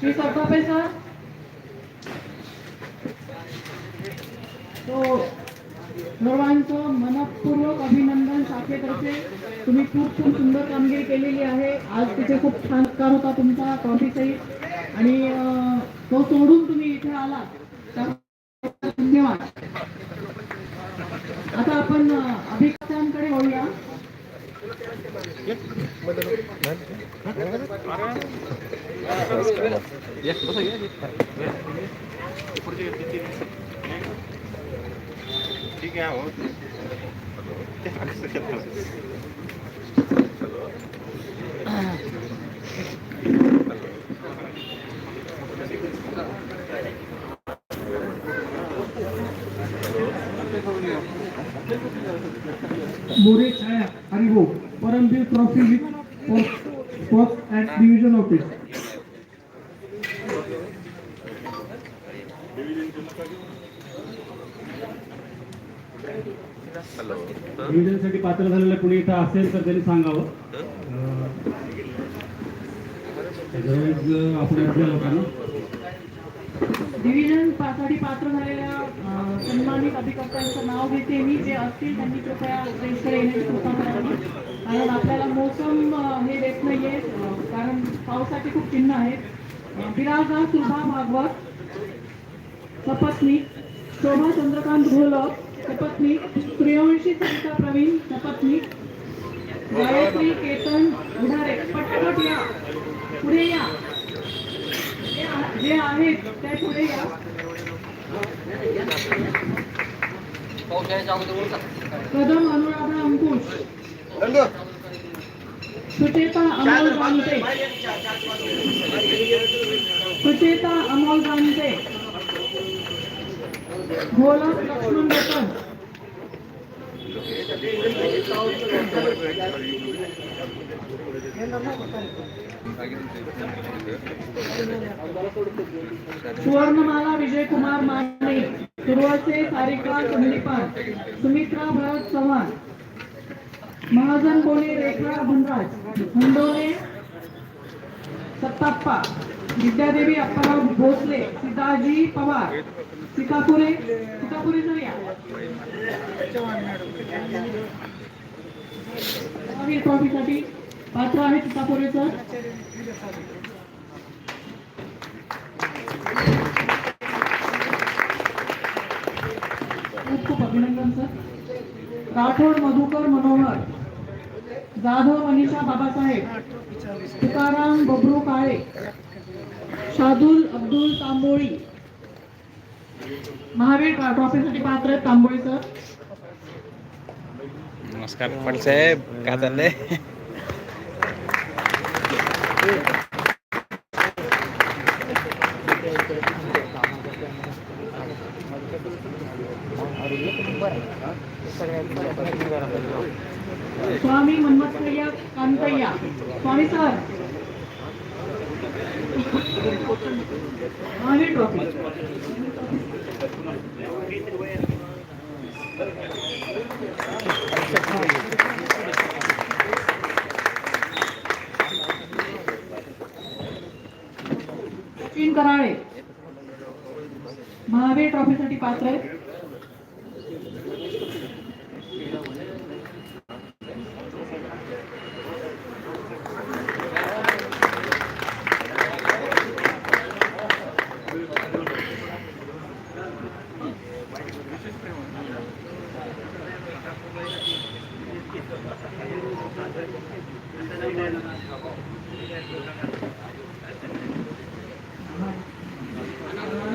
Shri सरकापे sir तो सर्वांचं मनपूर्वक अभिनंदन शाखेतर्फे तुम्ही खूप खूप सुंदर कामगिरी केलेली आहे. आज तिथे खूप छान सत्कार होता तुमचा ट्रॉफीचाही आणि तो सोडून तुम्ही इथे आला धन्यवाद. आता आपण अं, अभिज्ञांकडे वळूया. ठीक आहे हो मोरे डिव्हिजनसाठी पात्र झालेलं कुणी इथं असेल तर त्यांनी सांगावं. आपण आपल्या लोकांना डिव्हिजनसाठी पात्र झालेल्या सन्मानित अधिकर्त्यांचं नाव घेते मी जे असतील त्यांनी कृपया स्टेजकडे येण्याची कृपा करावी. कारण आपल्याला मोसम हे देत नाहीये. कारण पावसाचे खूप चिन्ह आहेत. बिराजा सुभा भागवत सपत्नी शोभा चंद्रकांत घोलक सपत्नी प्रियवंशी सरिता प्रवीण सपत्नी गायत्री केतन उधारे पटपट या पुढे या. जे जे आहेत ते पुढे या. कदम अनुराधा अंकुश. सुचेता अमोल गांते सुचेता अमोल गांते गोलक लक्ष्मण रतन सुवर्णमाला विजयकुमार माने सुरवसे सारिका संदीपान सुमित्रा भरत चव्हाण. महाजन कोणी रेखा धनराज हंडोळे सत्ताप्पा. विद्यादेवी अप्पाराव भोसले सीताजी पवार. सीतापुरे सीतापुरे सर या ट्रॉफीसाठी पात्र आहे सीतापुरे सर खूप खूप अभिनंदन सर. राठोड मधुकर मनोहर जाधव मनीषा बाबासाहेब तुकाराम बबरू काळे शादुल अब्दुल तांबोळी. महावीर ट्रॉफीसाठी पात्र आहेत तांबोळी सर नमस्कार पटसाहेब काय चाललंय स्वामी मन्मथय्या कांतय्या स्वामी सर महावीर ट्रॉफी सचिन कराळे महावीर ट्रॉफीसाठी पात्र आहेत.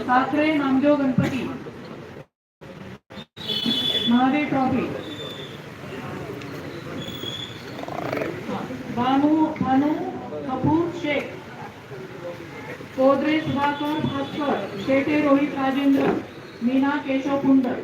કાકરે નામજો ગણપતિ. મહાવીર ટ્રોફી. ભાનુ ભાનુ, કપૂર, શેખ. કોદરે સુધાકર ભાસ્કર, શેઠે રોહિત રાજેન્દ્ર, મીના, કેશવ પુંડર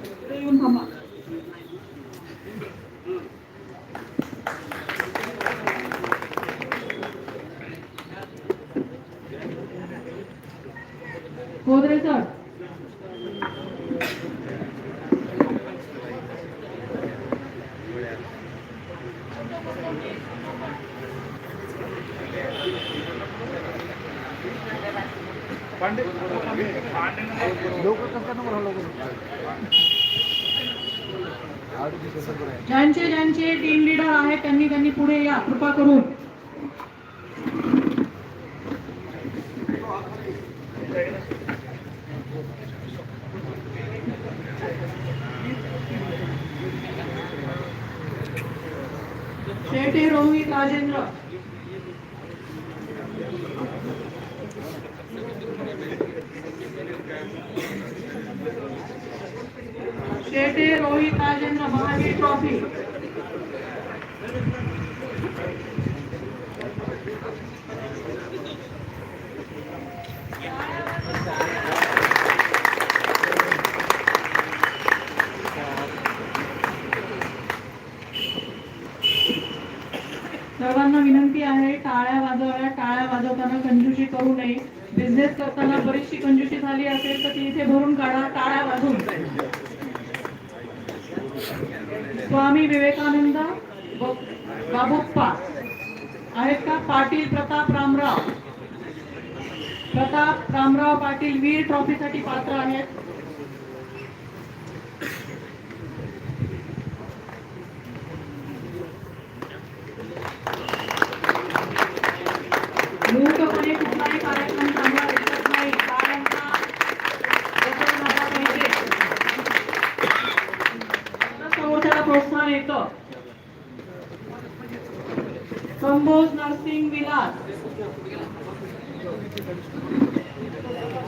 ज्यांचे ज्यांचे टीम लीडर आहेत त्यांनी त्यांनी पुढे या कृपा करून शेटे रोहित राजेंद्र शेटे रोहित राजेंद्र महावीर ट्रॉफी. सर्वांना विनंती आहे टाळ्या वाजवल्या टाळ्या वाजवताना कंजूशी करू नये बिझनेस करताना बरीचशी कंजुशी झाली असेल तर ती इथे भरून काढा टाळ्या वाजून स्वामी विवेकानंद बाबुप्पा आहेत का? पाटील प्रताप रामराव. प्रताप रामराव पाटील वीर ट्रॉफीसाठी पात्र आहेत.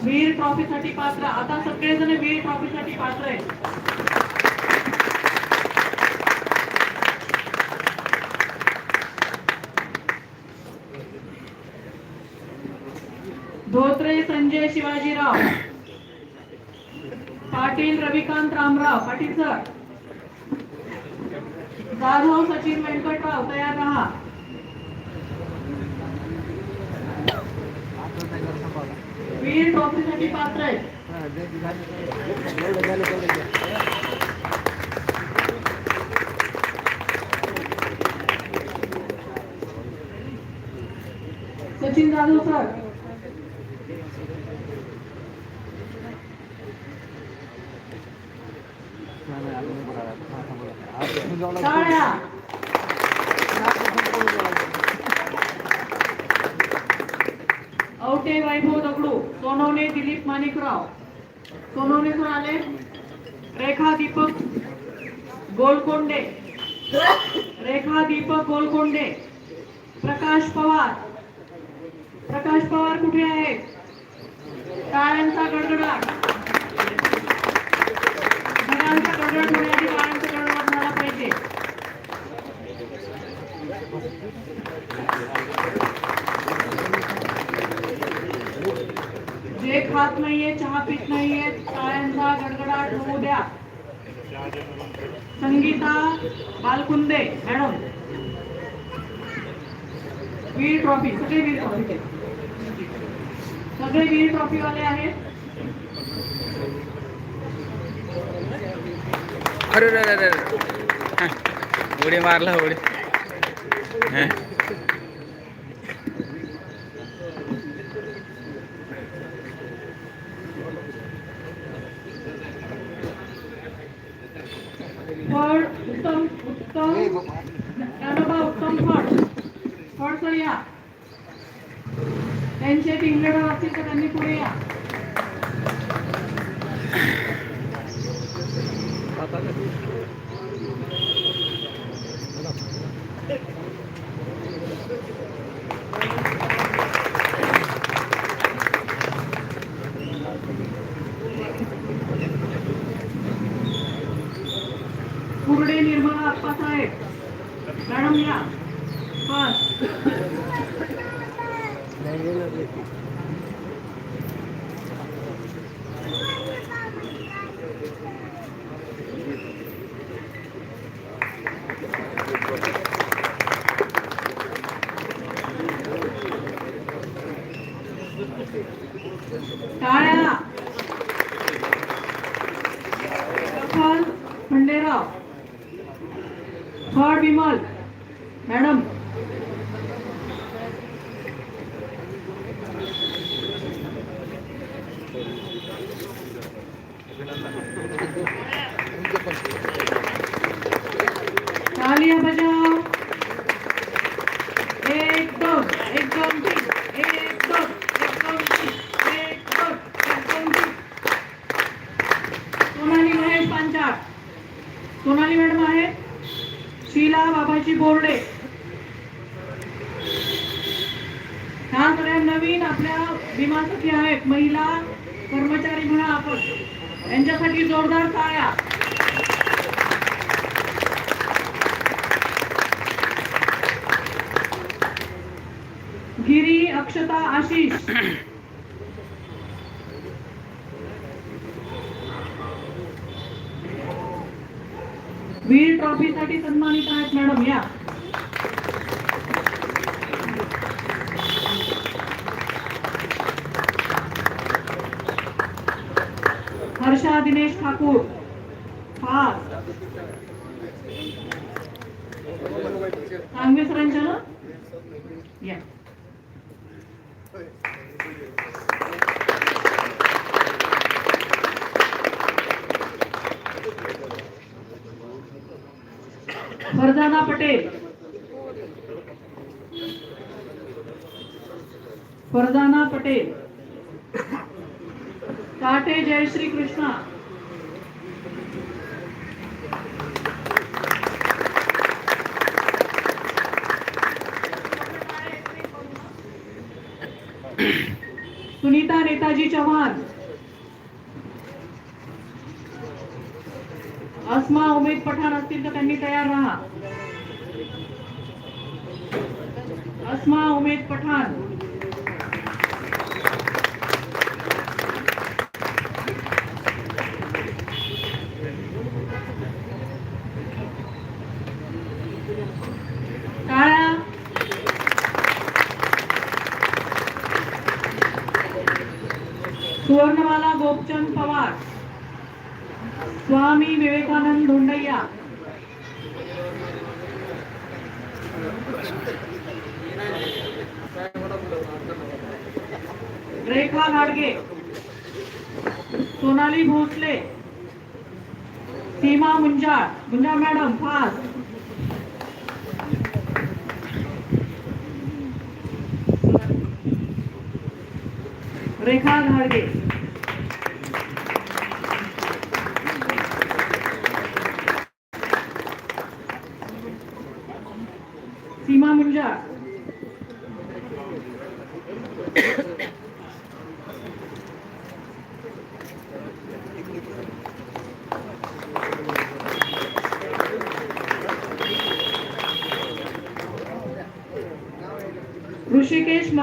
वीर ट्रॉफी साठी पात्र. आता सगळेजण वीर ट्रॉफीसाठी पात्र आहेत. धोत्रे संजय शिवाजीराव. पाटील रविकांत रामराव. पाटील सर जाधव सचिन व्यंकटराव. तयार राहा. वीर ट्रॉफीसाठी पात्र आहेत. सचिन जाधव सर. दिलीप माणिकराव सोनवणे आले रेखा दीपक गोलकोंडे. रेखा दीपक गोलकोंडे. प्रकाश पवार. प्रकाश पवार कुठे आहे टाळ्यांचा गडगडाट घरांचा गडगड होण्याआधी टाळ्यांचा गडगडाट झाला पाहिजे. जे खात नाहीये चहा पित नाहीये टाळ्यांचा गडगडाट होऊ द्या. संगीता बालकुंदे मॅडम. वीर ट्रॉफी सगळे वीर ट्रॉफी सगळे वीर ट्रॉफी वाले आहेत. अरे रे रे अरे उडी मारला उडी. टाळ्या. खंडेराव थर्ड विमल मॅडम तालिया बजाव एक दोन एक दोन तीन एक दोन एक दोन तीन एक दोन एक दोन तीन सोनाली महेश पांचाळ सोनाली मॅडम आहे शीला बाबाजी बोर्डे. ह्या सगळ्या नवीन आपल्या विमासाठी आहेत. महिला कर्मचारी म्हणा आपण. यांच्यासाठी जोरदार टाळ्या गिरी अक्षता आशिष. वीर ट्रॉफी साठी सन्मानित आहेत मॅडम या. हर्षा दिनेश ठाकूर. पाच सांगवे सरांच्या ना या. फरजाना पटेल. फरजाना पटेल. काटे जयश्री कृष्णा. सुनीता नेताजी चव्हाण. अस्मा उमेद पठाण असतील तर त्यांनी तयार राहा. अस्मा उमेद टाळ्या सुवर्णमाला गोपचंद पवार स्वामी विवेकानंद धोंडैया रेखा घाडगे सोनाली भोसले सीमा मुंजा मुंजा मैडम फास्ट रेखा घाडगे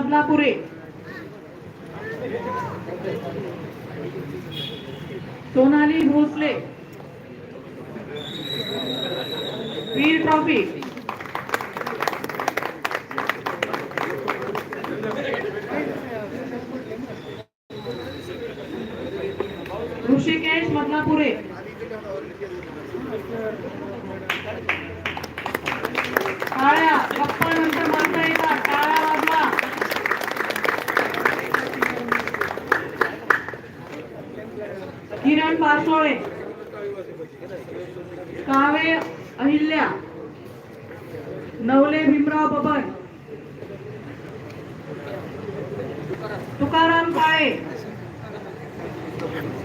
बदलापुरे. सोनाली भोसले. वीर ट्रॉफी. ऋषिकेश बदलापुरे. टाळ्या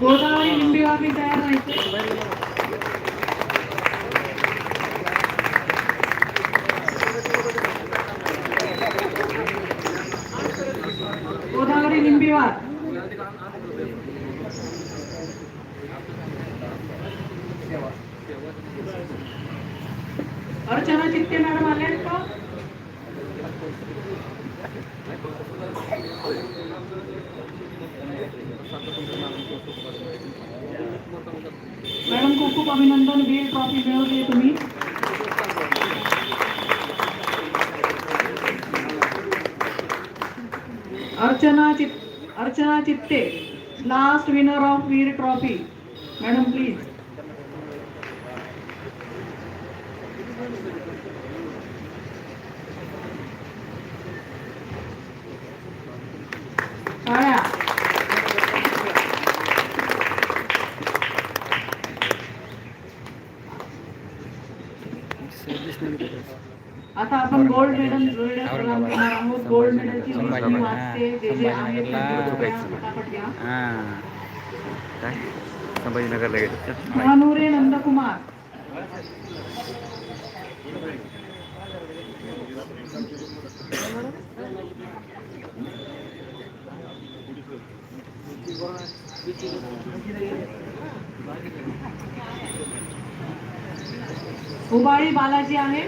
गोदावरी लिंबीवाबी तयार राहायचे गोदावरी लिंबीवार अर्चना चित्ते मॅडम आल्या आहेत का मॅडम खूप खूप अभिनंदन वीर ट्रॉफी तुम्ही? Archana Chit Archana Chitte last winner of Veer trophy madam please टाळ्या आता आपण गोल्ड मेडल मेडल प्रदान करणार आहोत गोल्ड मेडलची घ्या हां. काय? संभाजीनगरला गेले. महानुरे नंदकुमार. उबाळी बालाजी आहे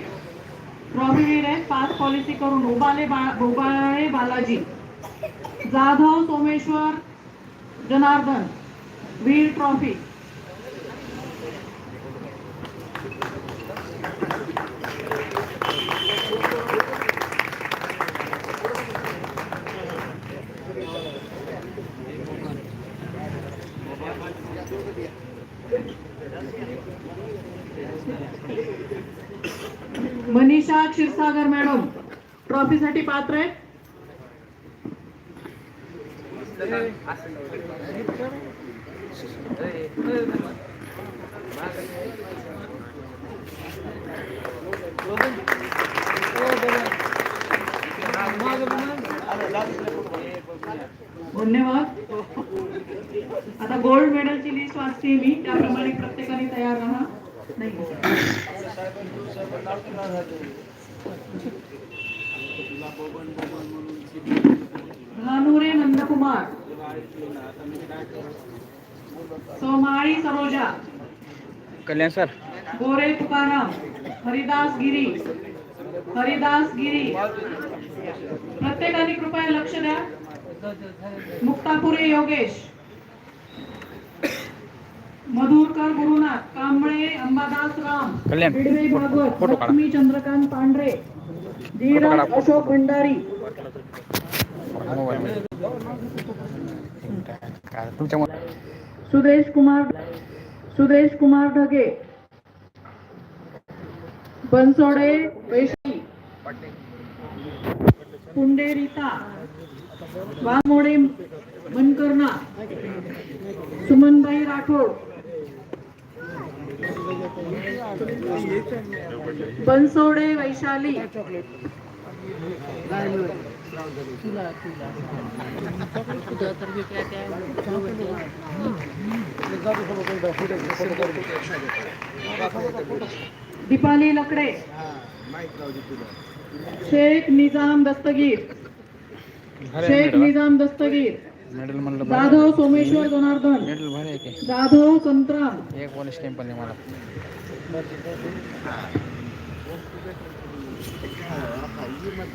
आहे पाच पॉलिसी करून. उबाले बा उबाळे बालाजी. जाधव सोमेश्वर जनार्दन वीर ट्रॉफी. मनीषा क्षीरसागर मॅडम ट्रॉफीसाठी पात्र आहे धन्यवाद. आता गोल्ड मेडलची लिस्ट वाचते मी. त्याप्रमाणे प्रत्येकाने तयार राहा. नाही. धानुरे नंदकुमार. सोमाळी सरोजा कल्याण सर. गोरे तुकाराम हरिदास गिरी हरिदास गिरी. प्रत्येकाने कृपया लक्ष द्या. मुक्तापुरे योगेश मधुरकर गुरुनाथ कांबळे अंबादास राम कल्याण. बिडवे भागवत. लक्ष्मी चंद्रकांत पांढरे धीरज. अशोक भंडारी. मोबाईल सुदेश कुमार सुदेश कुमार ढगे. बनसोडे वैशाली पुंडेरीता वामोडे मनकर्णा. सुमनबाई राठोड. बनसोडे वैशाली. दीपाली लकडे. शेख निजाम दस्तगीर. शेख निजाम दस्तगीर. जाधव सोमेश्वर जनार्दन. जाधव संतराम एक पोलीस टेम्पल आहे मला